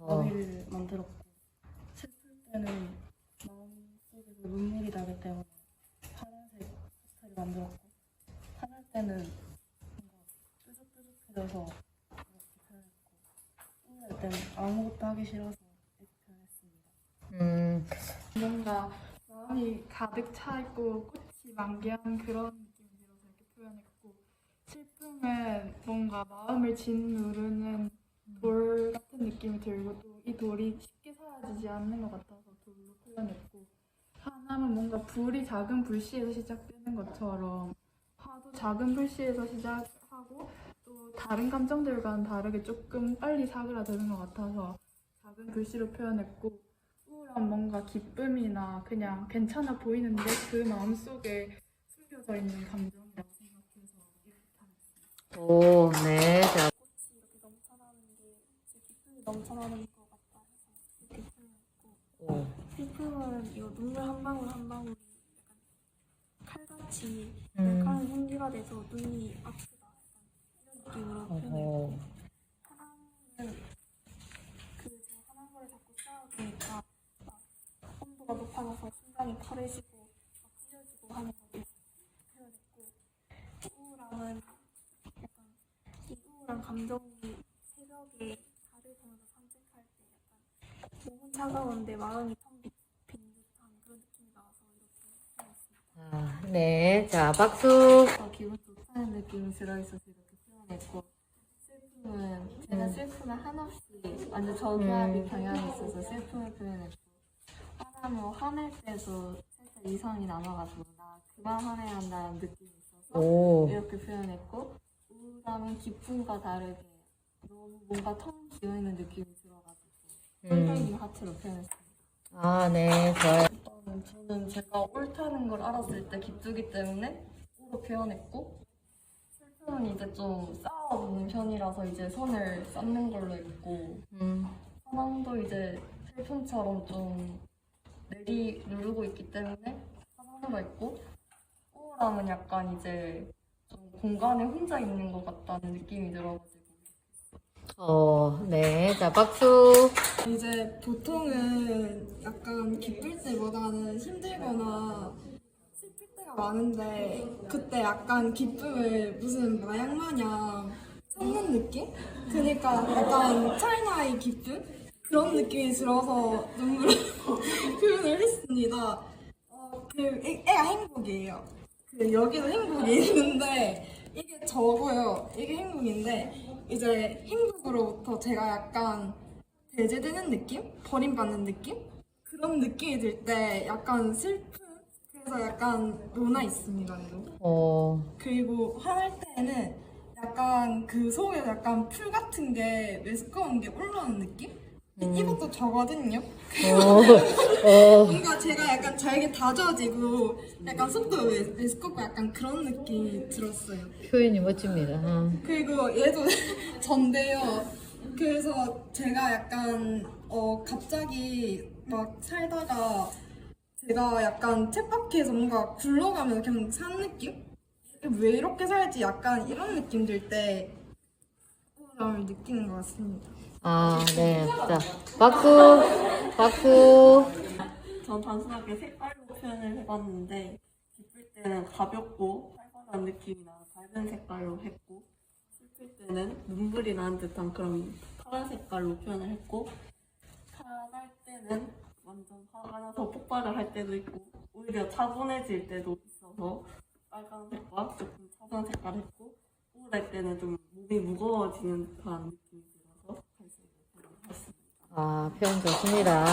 어. 가위를 만들었고 슬플 때는 마음속에서 눈물이 나기 때문에 파란색 파스텔을 만들었고 화날 때는 뭔가 뾰족뾰족해져서 이렇게 표현했고 우울할 때는 아무것도 하기 싫어서 이렇게 표현했습니다. 음, 뭔가 마음이 가득 차 있고 꽃이 만개한 그런 느낌이 들어서 이렇게 표현했고 슬픔은 뭔가 마음을 짓누르는 돌 느낌이 들고 또 이 돌이 쉽게 사라지지 않는 것 같아서 돌로 표현했고 하나는 뭔가 불이 작은 불씨에서 시작되는 것처럼 화도 작은 불씨에서 시작하고 또 다른 감정들과는 다르게 조금 빨리 사그라드는 것 같아서 작은 불씨로 표현했고 우울한 뭔가 기쁨이나 그냥 괜찮아 보이는데 그 마음속에 숨겨져 있는 감정이라고 생각해서 이렇게 표현했습니다. 오, 네. 자, 꽃이 이렇게 넘쳐나는 게 제 기쁨이 넘쳐나는 것 같다 해서 이렇게 표현했고 오, 슬픔은 이 눈물 한 방울 한 방울이 약간 칼같이 음, 날카로운 생기가 돼서 눈이 아프다 약간 이런 느낌으로 표현했고 어허. 사랑은 그 제가 사랑을 자꾸 쌓아보니까 막 온도가 높아져서 심장이 파래지고 막 찢어지고 하는 걸 표현했고 우울함은 약간 이 우울한 감정이 새벽에 달을 보면서 산책할 때 약간 몸은 차가운데 마음이 텅 빈 듯한 그런 느낌이 나와서 이렇게 표현했습니다. 아, 네. 자, 박수. 더 기분 좋다는 느낌이 들어있어서 이렇게 표현했고 슬픔은 제가 음. 슬픔을 한없이 완전 저기압이 음. 방향이 있어서 슬픔을 표현했고 화나면 화낼 때도 살짝 이성이 남아가지고 나 그만 화내야 한다는 느낌이 있어서 오, 이렇게 표현했고 우울함은 기쁨과 다르게 너무 뭔가 텅 비어있는 느낌이 들어가지고 음. 하트로 표현했습니다 아, 네. 좋아요. 저는 제가 옳다는 걸 알았을 때 기쁘기 때문에 오로 표현했고 슬픔은 이제 좀 쌓아놓는 편이라서 이제 선을 쌓는 걸로 했고 음, 사랑도 이제 슬픔처럼 좀 내리 누르고 있기 때문에 사랑으로 했고 우울함은 약간 이제 좀 공간에 혼자 있는 것 같다는 느낌이 들어가지고 어, 네. 자, 박수. 이제 보통은 약간 기쁠 때보다는 힘들거나 슬플 때가 많은데 그때 약간 기쁨을 무슨 마약 마냥 찾는 느낌? 그러니까 약간 차이나의 기쁨? 그런 느낌이 들어서 눈물을 표현을 했습니다. 어, 그 애- 애가 행복이에요. 그 여기도 행복이 있는데 이게 저고요. 이게 행복인데 이제 행복으로부터 제가 약간 배제되는 느낌? 버림받는 느낌? 그런 느낌이 들 때 약간 슬픔? 그래서 약간 논아 있습니다. 이거. 어, 그리고 화날 때는 약간 그 속에 약간 풀 같은 게 메스꺼운 게 올라오는 느낌? 이- 음. 이것도 저거든요. 어, 어, 뭔가 제가 약간 잘게 다져지고 약간 속도 메- 메스껍고 약간 그런 느낌이 들었어요. 표현이 멋집니다. 어. 그리고 얘도 전데요. 그래서 제가 약간 어 갑자기 막 살다가 제가 약간 쳇바퀴에서 뭔가 굴러가면서 그냥 산 느낌? 왜 이렇게 살지? 약간 이런 느낌 들 때 우울함을 느끼는 것 같습니다. 아, 네. 자, 박수. 박수. 전 단순하게 색깔로 표현을 해봤는데 기쁠 때는 가볍고 활발한 느낌이 나는 밝은 색깔로 했고 슬플 때는 눈물이 나는 듯한 그런 파란 색깔로 표현을 했고 화날 때는 완전 화가 나서 폭발을 할 때도 있고 오히려 차분해질 때도 있어서 빨간색과 조금 차분한 색깔 했고 우울할 때는 좀 몸이 무거워지는 듯한 느낌이 들어서 갈색으로 표현을 했습니다. 아, 표현 좋습니다.